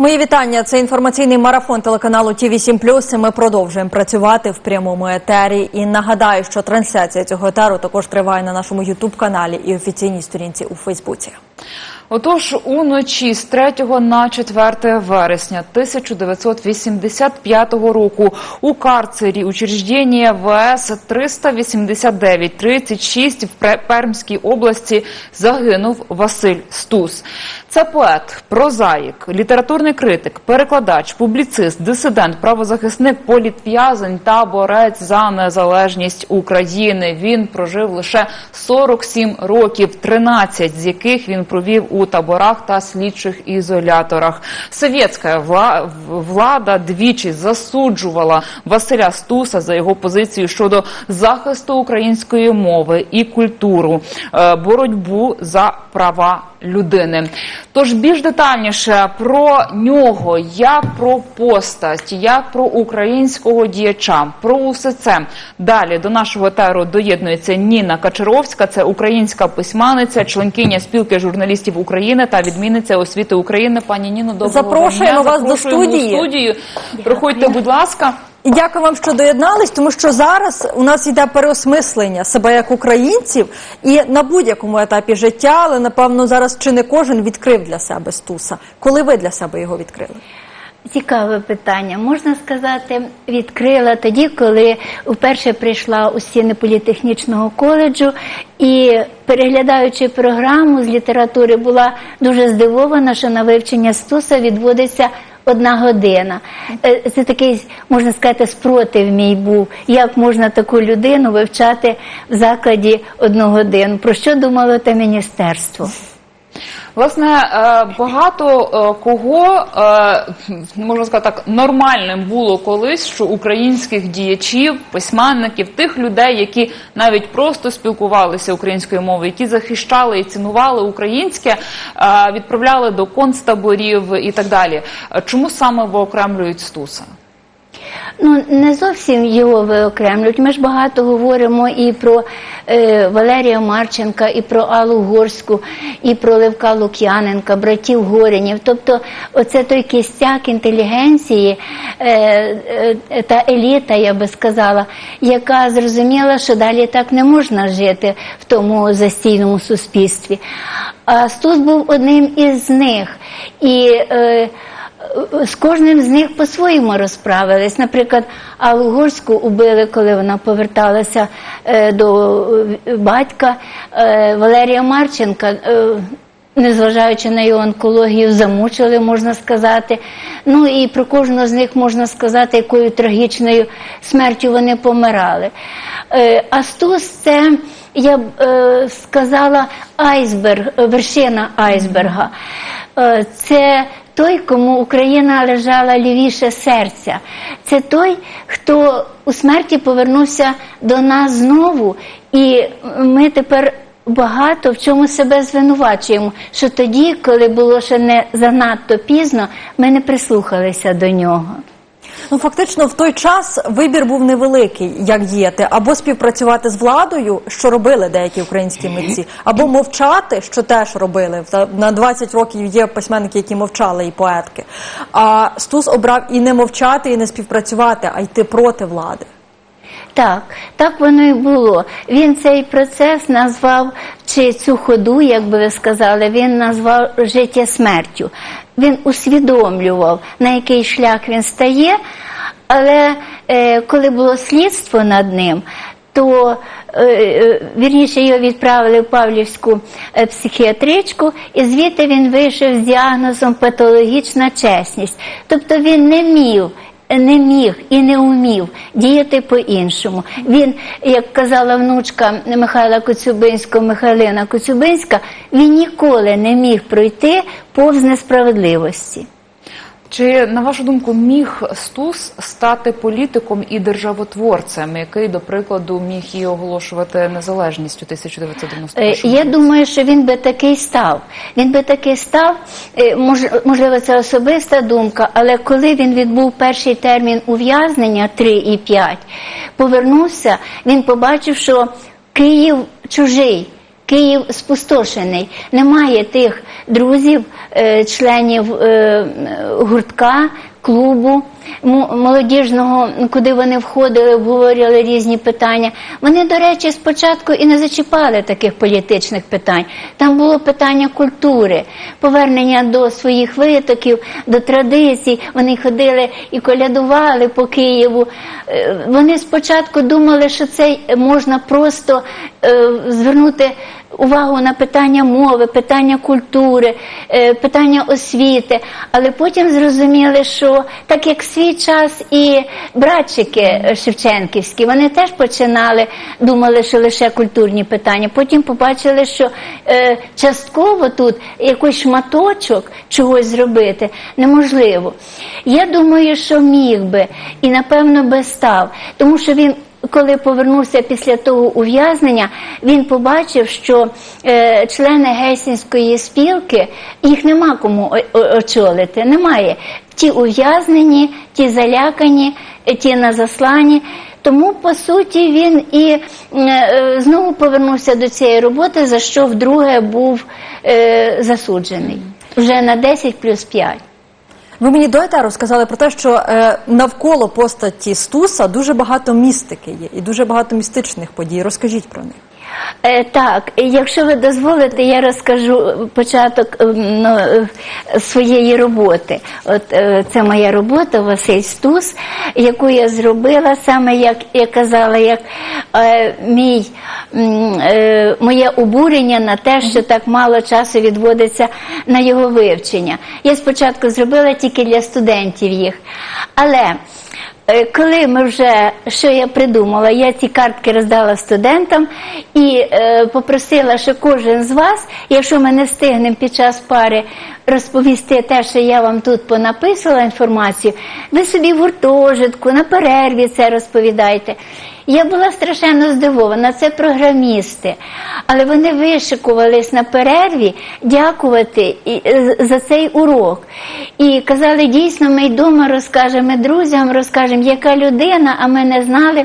Мої вітання. Це інформаційний марафон телеканалу Ті 7 І Ми продовжуємо працювати в прямому етері. І нагадаю, що трансляція цього етеру також триває на нашому Ютуб каналі і офіційній сторінці у Фейсбуці. Отож, уночі з 3 на 4 вересня 1985 року у карцері учреждення ВС 389-36 в Пермській області загинув Василь Стус. Це поет, прозаїк, літературний критик, перекладач, публіцист, дисидент, правозахисник, політв'язень та борець за незалежність України. Він прожив лише 47 років, 13 з яких він провів у таборах та слідчих ізоляторах. Совєтська влада двічі засуджувала Василя Стуса за його позицію щодо захисту української мови і культуру, е, боротьбу за права людини. Тож більш детальніше про нього, як про постать, як про українського діяча, про усе це далі до нашого етеру доєднується Ніна Качаровська. Це українська письменниця, членкиня спілки журналістів України та відмінниця освіти України. Пані Ніно, доброго Запрошуємо дня. вас до студії. студію. Проходьте, будь ласка. І дякую вам, що доєднались, тому що зараз у нас йде переосмислення себе як українців, і на будь-якому етапі життя, але напевно зараз чи не кожен відкрив для себе Стуса. Коли ви для себе його відкрили? Цікаве питання. Можна сказати, відкрила тоді, коли вперше прийшла у стіни політехнічного коледжу і, переглядаючи програму з літератури, була дуже здивована, що на вивчення Стуса відводиться одна година. Е, Це такий, можна сказати, спротив мій був. Як можна таку людину вивчати в закладі одну годину? Про що думало те міністерство? Власне, е, багато е, кого е, можна сказати так нормальним було колись, що українських діячів, письменників, тих людей, які навіть просто спілкувалися українською мовою, які захищали і цінували українське, відправляли до концтаборів і так далі. Чому саме виокремлюють Стуса? Ну, не зовсім його виокремлюють. Ми ж багато говоримо і про е, Валерія Марченка, і про Аллу Горську, і про Левка Лук'яненка, братів Горінів. Тобто, оце той кістяк інтелігенції е, е, та еліта, я би сказала, яка зрозуміла, що далі так не можна жити в тому застійному суспільстві. А Стус був одним із них. І е, з кожним з них по-своєму розправились. Наприклад, Аллу Горську убили, коли вона поверталася е, до е, батька Е, Валерія Марченка. Незважаючи на його онкологію, замучили, можна сказати. Ну і про кожного з них можна сказати, якою трагічною смертю вони помирали. Астус це, я б сказала, айсберг, вершина айсберга. Це той, кому Україна лежала лівіше серця. Це той, хто у смерті повернувся до нас знову, і ми тепер. Багато в чому себе звинувачуємо, що тоді, коли було ще не занадто пізно, ми не прислухалися до нього. Ну фактично в той час вибір був невеликий, як діяти, або співпрацювати з владою, що робили деякі українські митці, або мовчати, що теж робили. На 20 років є письменники, які мовчали, і поетки. А Стус обрав і не мовчати, і не співпрацювати, а йти проти влади. Так, так воно і було. Він цей процес назвав, чи цю ходу, як би ви сказали, він назвав життя смертю. Він усвідомлював, на який шлях він стає, але е, коли було слідство над ним, то е, е, вірніше його відправили в Павлівську е, психіатричку, і звідти він вийшов з діагнозом патологічна чесність. Тобто він не міг не міг і не умів діяти по-іншому. Він, як казала внучка Михайла Коцюбинського, Михайлина Коцюбинська, він ніколи не міг пройти повз несправедливості. Чи на вашу думку міг Стус стати політиком і державотворцем, який, до прикладу, міг і оголошувати незалежність у Е, 1991 Я думаю, що він би такий став. Він би такий став, е, можливо, це особиста думка, але коли він відбув перший термін ув'язнення 3 і 5, повернувся, він побачив, що Київ чужий. Київ спустошений. Немає тих друзів, е, членів е, гуртка, клубу молодіжного, куди вони входили, обговорювали різні питання. Вони, до речі, спочатку і не зачіпали таких політичних питань. Там було питання культури, повернення до своїх витоків, до традицій. Вони ходили і колядували по Києву. Е, Вони спочатку думали, що це можна просто звернути увагу на питання мови, питання культури, е, питання освіти, але потім зрозуміли, що так як свій час і братчики е, Шевченківські, вони теж починали, думали, що лише культурні питання. Потім побачили, що е, частково тут якийсь шматочок чогось зробити неможливо. Я думаю, що міг би і напевно би став, тому що він коли повернувся після того ув'язнення, він побачив, що е, члени Гельсінської спілки їх нема кому очолити. Немає. Ті ув'язнені, ті залякані, е, ті на засланні. Тому, по суті, він і е, знову повернувся до цієї роботи, за що вдруге був е, засуджений. Вже на 10 плюс 5. Ви мені до етеру сказали про те, що е, навколо постаті Стуса дуже багато містики є і дуже багато містичних подій. Розкажіть про них. Е, так, якщо ви дозволите, я розкажу початок ем, ну, е, своєї роботи. От е, це моя робота Василь Стус, яку я зробила саме як я казала, як е, мій е, моє обурення на те, що так мало часу відводиться на його вивчення. Я спочатку зробила тільки для студентів їх, але Коли ми вже що я придумала, я ці картки роздала студентам і е, попросила, що кожен з вас, якщо ми не встигнемо під час пари розповісти те, що я вам тут понаписала інформацію, ви собі в гуртожитку, на перерві це розповідайте. Я була страшенно здивована, це програмісти, але вони вишикувались на перерві дякувати е, за цей урок. І казали, дійсно, ми й дома розкажемо, друзям розкажемо, яка людина, а ми не знали.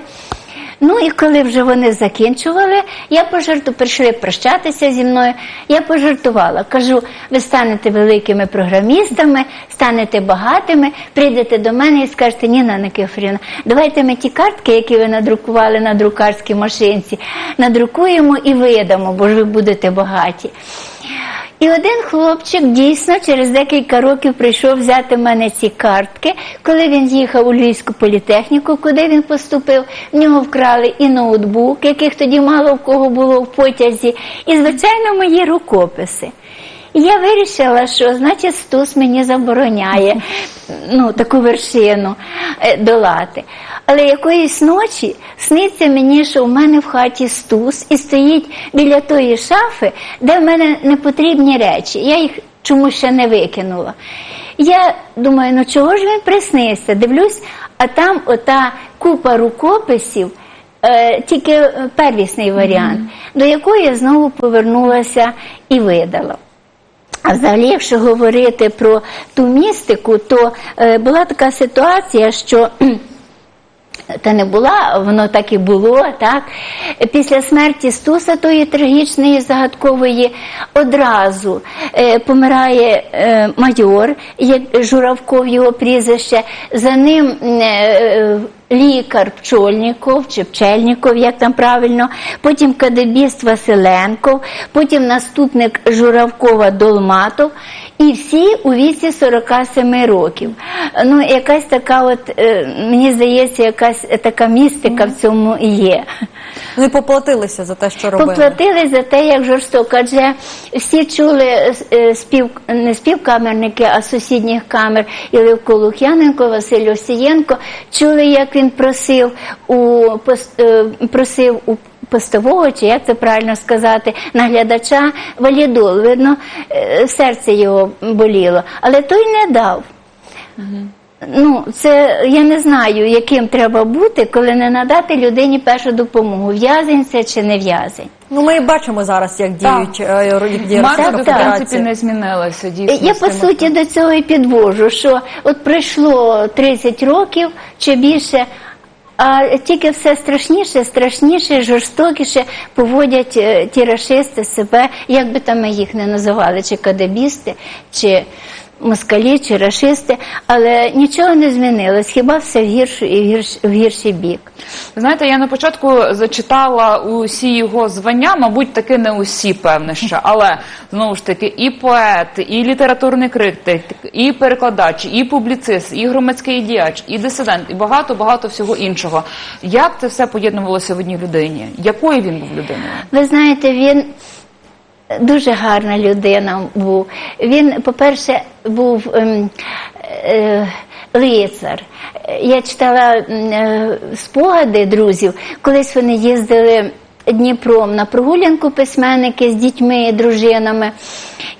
Ну і коли вже вони закінчували, я пожарту прийшли прощатися зі мною. Я пожартувала. Кажу, ви станете великими програмістами, станете багатими, прийдете до мене і скажете, Ніна Никифорівна, давайте ми ті картки, які ви надрукували на друкарській машинці, надрукуємо і видамо, бо ж ви будете багаті. І один хлопчик дійсно через декілька років прийшов взяти в мене ці картки. Коли він їхав у Львівську політехніку, куди він поступив, в нього вкрали і ноутбук, яких тоді мало в кого було в потязі, і, звичайно, мої рукописи. І я вирішила, що значить Стус мені забороняє ну, таку вершину е, долати. Але якоїсь ночі сниться мені, що в мене в хаті стус і стоїть біля тої шафи, де в мене непотрібні речі. Я їх чомусь ще не викинула. Я думаю, ну чого ж він приснився? Дивлюсь, а там ота купа рукописів. Е, тільки первісний варіант, до якої я знову повернулася і видала. А взагалі, якщо говорити про ту містику, то е, була така ситуація, що та не була, воно так і було, так? Після смерті Стуса, тої трагічної, загадкової, одразу е, помирає е, майор, як Журавков його прізвище, за ним е, е, лікар Пчольніков чи Пчельніков, як там правильно, потім кадебіст Василенков, потім наступник Журавкова Долматов, і всі у віці 47 років. Ну, якась така, от, е, мені здається, якась така містика в цьому є. Ну і поплатилися за те, що робили. Поплатили за те, як жорстоко, адже всі чули е, спів, не співкамерники, а сусідніх камер і Левко Лук'яненко, Василь Осієнко, чули, як він просив у е, просив у постового, чи як це правильно сказати, наглядача валідол. Видно, е, серце його боліло, але той не дав. Ну, це я не знаю, яким треба бути, коли не надати людині першу допомогу. В'язень це чи не в'язень. Ну ми і бачимо зараз, як діють е, як Марка, в принципі, не змінилася дійсно. Я по суті до цього і підвожу, що от пройшло 30 років чи більше, А тільки все страшніше, страшніше, жорстокіше поводять е, ті рашисти себе, як би там ми їх не називали, чи кадебісти, чи москалі, чи рашисти, але нічого не змінилось, хіба все в гіршу і в гірш, в гірший бік. Знаєте, я на початку зачитала усі його звання, мабуть, таки не усі, певне ще, але знову ж таки, і поет, і літературний критик, і перекладач, і публіцист, і громадський діяч, і дисидент, і багато багато всього іншого. Як це все поєднувалося в одній людині? Якою він був людиною? Ви знаєте, він дуже гарна людина був. Він, по-перше, був ем, е, лицар. Я читала е, спогади друзів, колись вони їздили. Дніпром на прогулянку письменники з дітьми, дружинами.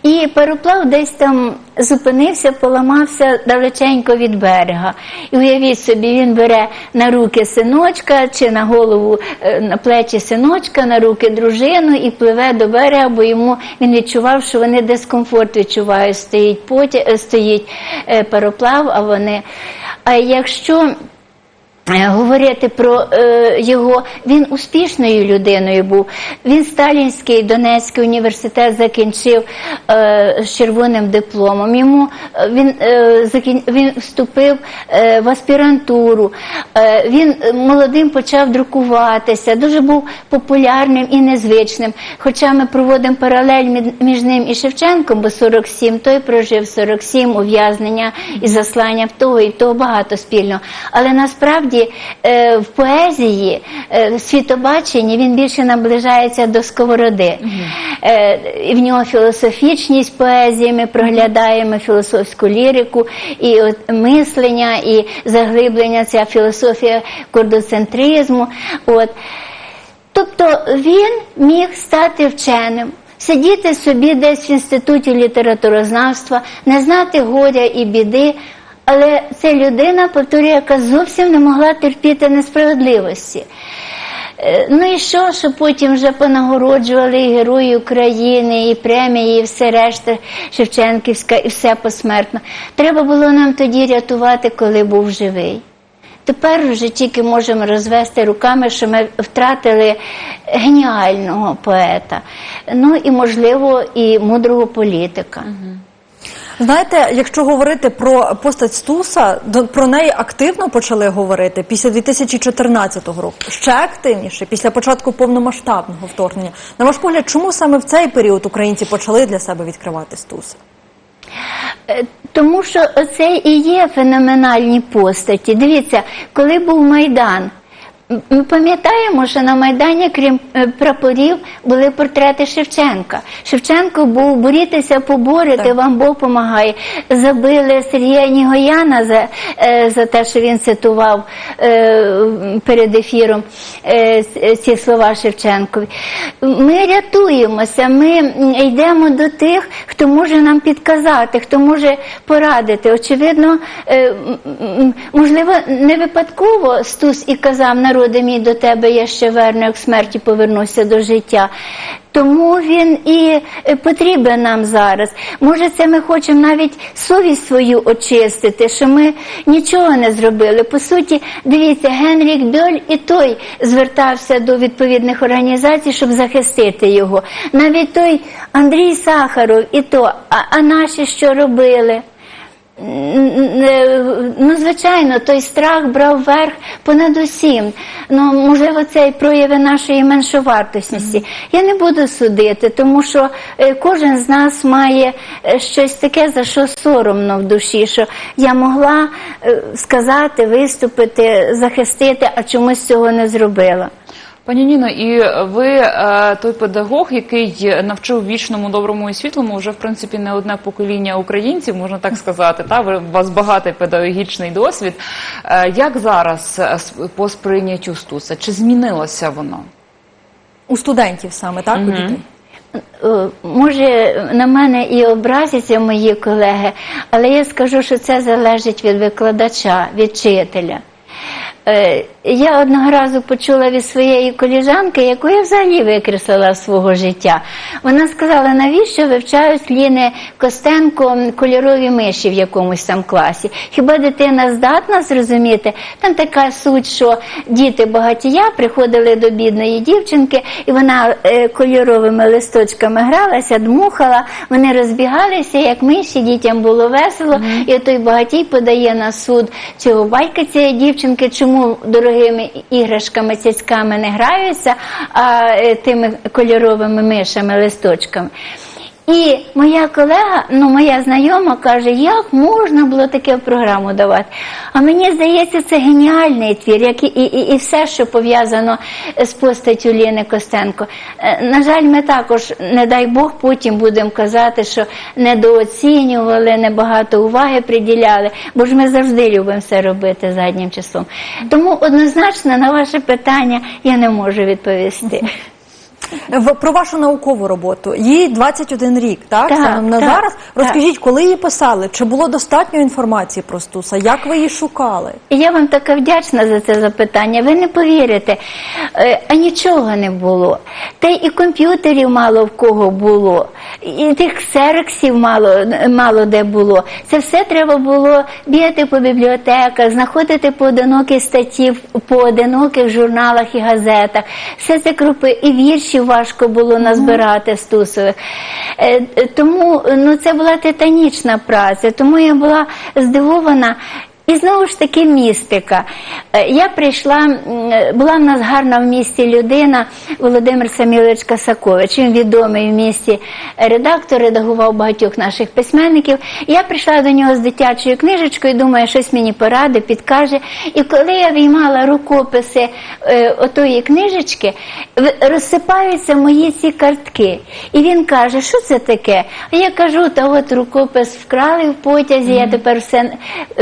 І пароплав десь там зупинився, поламався далеченько від берега. І уявіть собі, він бере на руки синочка чи на голову, е, на плечі синочка, на руки дружину і пливе до берега, бо йому він відчував, що вони дискомфорт відчувають. Стоїть потяг, е, стоїть е, пароплав, а вони. А якщо Говорити про е, його, він успішною людиною був. Він Сталінський Донецький університет закінчив е, з червоним дипломом. Йому е, він, е, закін, він вступив е, в аспірантуру. Е, він е, молодим почав друкуватися, дуже був популярним і незвичним. Хоча ми проводимо паралель між ним і Шевченком, бо 47, той прожив 47, ув'язнення і заслання в того і того багато спільного. Але насправді е, в поезії, е, в світобаченні він більше наближається до сковороди. Е, і в нього філософічність поезії, ми проглядаємо філософську лірику, і от мислення, і заглиблення, ця філософія кордоцентризму. От. Тобто він міг стати вченим. Сидіти собі десь в інституті літературознавства, не знати горя і біди, але це людина, повторюю, яка зовсім не могла терпіти несправедливості. Е, Ну і що, що потім вже понагороджували і Герої України, і премії, і все решта Шевченківська, і все посмертно. Треба було нам тоді рятувати, коли був живий. Тепер вже тільки можемо розвести руками, що ми втратили геніального поета, ну і, можливо, і мудрого політика. Знаєте, якщо говорити про постать Стуса, про неї активно почали говорити після 2014 року, ще активніше, після початку повномасштабного вторгнення. На ваш погляд, чому саме в цей період українці почали для себе відкривати Стуса? Е, Тому що це і є феноменальні постаті. Дивіться, коли був Майдан. Ми пам'ятаємо, що на Майдані, крім е, прапорів, були портрети Шевченка. Шевченко був борітися, поборити, Так. вам Бог помагає. Забили Сергія Нігояна за, е, за те, що він цитував е, перед ефіром ці слова Шевченкові. Ми рятуємося, ми йдемо до тих, хто може нам підказати, хто може порадити. Очевидно, можливо, не випадково Стус і казав, народи мій до тебе я ще верну, як смерті повернуся до життя. Тому він і е, потрібен нам зараз. Може, це ми хочемо навіть совість свою очистити, що ми нічого не зробили. По суті, дивіться, Генрік Бьоль і той звертався до відповідних організацій, щоб захистити його. Навіть той Андрій Сахаров і то, а, а наші що робили? Н- Ну, звичайно, той страх брав верх понад усім. Ну, можливо, це і прояви нашої меншовартості. Я не буду судити, тому що е, кожен з нас має е, щось таке, за що соромно в душі, що я могла е, сказати, виступити, захистити, а чомусь цього не зробила. Пані Ніно, і ви е, той педагог, який навчив вічному, доброму і світлому, вже в принципі не одне покоління українців, можна так сказати. Та ви у вас багатий педагогічний досвід. Е, як зараз е, по сприйняттю Стуса? Чи змінилося воно? У студентів саме, так? У дітей? Може, на мене і образяться мої колеги, але я скажу, що це залежить від викладача, від вчителя. Е, Я одного разу почула від своєї коліжанки, яку я взагалі викреслила з свого життя. Вона сказала, навіщо вивчають Ліни Костенко кольорові миші в якомусь там класі. Хіба дитина здатна зрозуміти? Там така суть, що діти багатія приходили до бідної дівчинки, і вона е, кольоровими листочками гралася, дмухала, вони розбігалися, як миші, дітям було весело. І той багатій подає на суд цього батька цієї дівчинки, чому дорогими іграшками, цяцьками не граються, а е, тими кольоровими мишами, листочками. І моя колега, ну моя знайома каже, як можна було таке в програму давати. А мені здається, це геніальний твір, як і, і, і все, що пов'язано з постаттю Ліни Костенко. Е, На жаль, ми також, не дай Бог, потім будемо казати, що недооцінювали, небагато уваги приділяли, бо ж ми завжди любимо все робити заднім числом. Тому однозначно на ваше питання я не можу відповісти. Про вашу наукову роботу. Їй 21 рік, так? Так, Станом на так, зараз. так. Розкажіть, коли її писали? Чи було достатньо інформації про Стуса? Як ви її шукали? Я вам така вдячна за це запитання. Ви не повірите, е, а нічого не було. Та й і комп'ютерів мало в кого було, і тих ксероксів мало, мало де було. Це все треба було бігати по бібліотеках, знаходити поодинокі статті в поодиноких журналах і газетах. Все це крупи і віршів важко було назбирати стусових. Е, е, Тому ну, це була титанічна праця, тому я була здивована. І знову ж таки містика. Е, Я прийшла, була в нас гарна в місті людина Володимир Самілович Касакович. Він відомий в місті редактор, редагував багатьох наших письменників. Я прийшла до нього з дитячою книжечкою, думаю, щось мені поради, підкаже. І коли я виймала рукописи е, отої книжечки, розсипаються мої ці картки. І він каже, що це таке? А я кажу, та от рукопис вкрали в потязі, я тепер все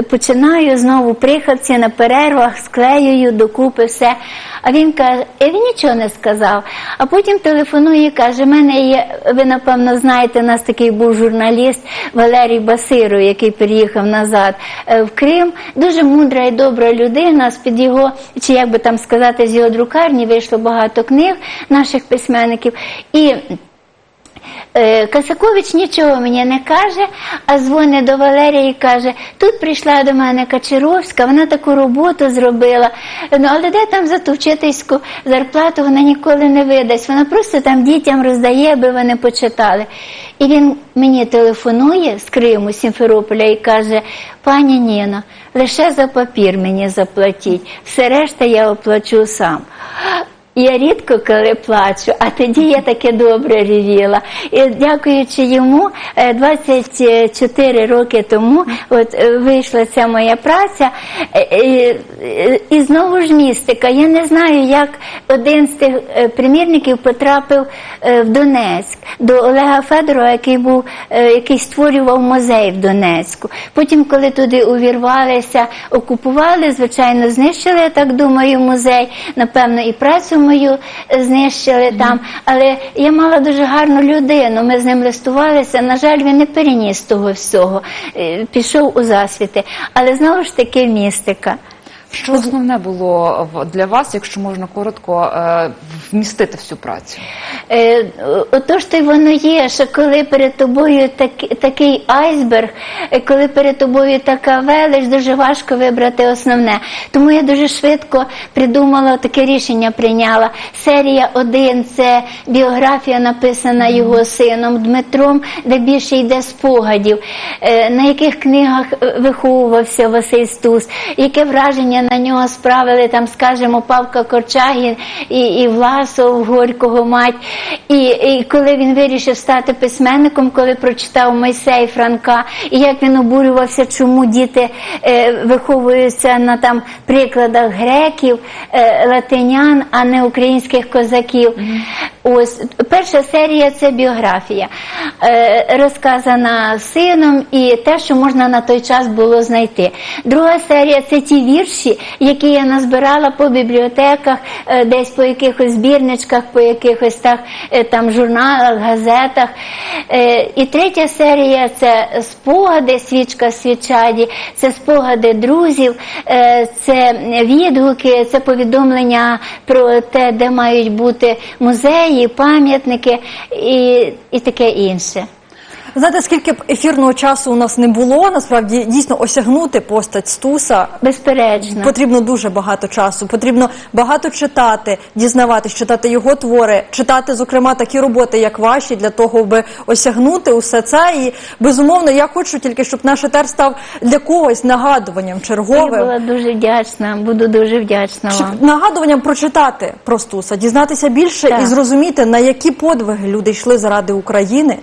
починаю знову приходці на перервах, склеюю докупи все. А він каже, і він нічого не сказав. А потім телефонує і каже, мене є, ви напевно знаєте, у нас такий був журналіст Валерій Басиров, який переїхав назад е, в Крим. Дуже мудра і добра людина. З під його, чи як би там сказати, з його друкарні вийшло багато книг наших письменників. І Е, Касакович нічого мені не каже, а дзвонить до Валерії і каже: тут прийшла до мене Качаровська, вона таку роботу зробила. Ну але де там за ту вчительську зарплату вона ніколи не видасть. Вона просто там дітям роздає, аби вони почитали. І він мені телефонує з Криму, з Сімферополя, і каже: пані Ніно, лише за папір мені заплатіть, все решта я оплачу сам. Я рідко коли плачу, а тоді я таке добре ревіла. І дякуючи йому, е, 24 роки тому от е, вийшла ця моя праця. Е, е, е, І знову ж містика. Я не знаю, як один з тих е, примірників потрапив е, в Донецьк до Олега Федорова, який був, е, який створював музей в Донецьку. Потім, коли туди увірвалися, окупували, звичайно, знищили, я так думаю, музей. Напевно, і працю мою знищили там. Але я мала дуже гарну людину. Ми з ним листувалися. На жаль, він не переніс того всього. Е, Пішов у засвіти. Але знову ж таки містика. Що основне було для вас, якщо можна коротко е, вмістити всю працю? Е, Отож то й воно є, що коли перед тобою так, такий айсберг, е, коли перед тобою така велич, дуже важко вибрати основне. Тому я дуже швидко придумала таке рішення, прийняла. Серія 1 – це біографія, написана його сином Дмитром, де більше йде спогадів, на яких книгах виховувався Василь Стус, яке враження на нього справили, там, скажімо, Павка Корчагін і, і Власов, Горького мать. І, і коли він вирішив стати письменником, коли прочитав Мойсей Франка, і як він обурювався, чому діти е, виховуються на там прикладах греків, е, латинян, а не українських козаків. Ось перша серія це біографія, е, розказана сином і те, що можна на той час було знайти. Друга серія це ті вірші, які я назбирала по бібліотеках, е, десь по якихось збірничках, по якихось так е, там журналах, газетах. І третя серія це спогади, свічка свічаді, це спогади друзів, це відгуки, це повідомлення про те, де мають бути музеї, пам'ятники і, і таке інше. Знаєте, скільки б ефірного часу у нас не було, насправді дійсно осягнути постать Стуса Безперечно. потрібно дуже багато часу. Потрібно багато читати, дізнаватись, читати його твори, читати, зокрема, такі роботи, як ваші, для того, аби осягнути усе це. І безумовно, я хочу тільки, щоб наш етер став для когось нагадуванням Я черговим. була дуже вдячна, буду дуже вдячна Щоб вам. нагадуванням прочитати про Стуса, дізнатися більше Так. і зрозуміти, на які подвиги люди йшли заради України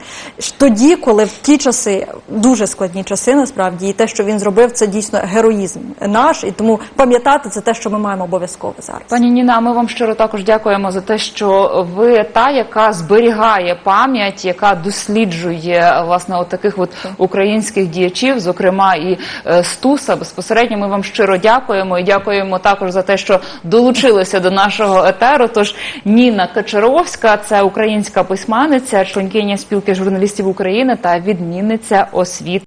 тоді, коли в ті часи дуже складні часи, насправді, і те, що він зробив, це дійсно героїзм наш, і тому пам'ятати це те, що ми маємо обов'язково зараз. Пані Ніна, ми вам щиро також дякуємо за те, що ви та, яка зберігає пам'ять, яка досліджує власне от таких от українських діячів, зокрема і е, Стуса. Безпосередньо ми вам щиро дякуємо і дякуємо також за те, що долучилися до нашого етеру. Тож Ніна Качаровська, це українська письменниця, членкиня спілки журналістів України та відмінниця освіти.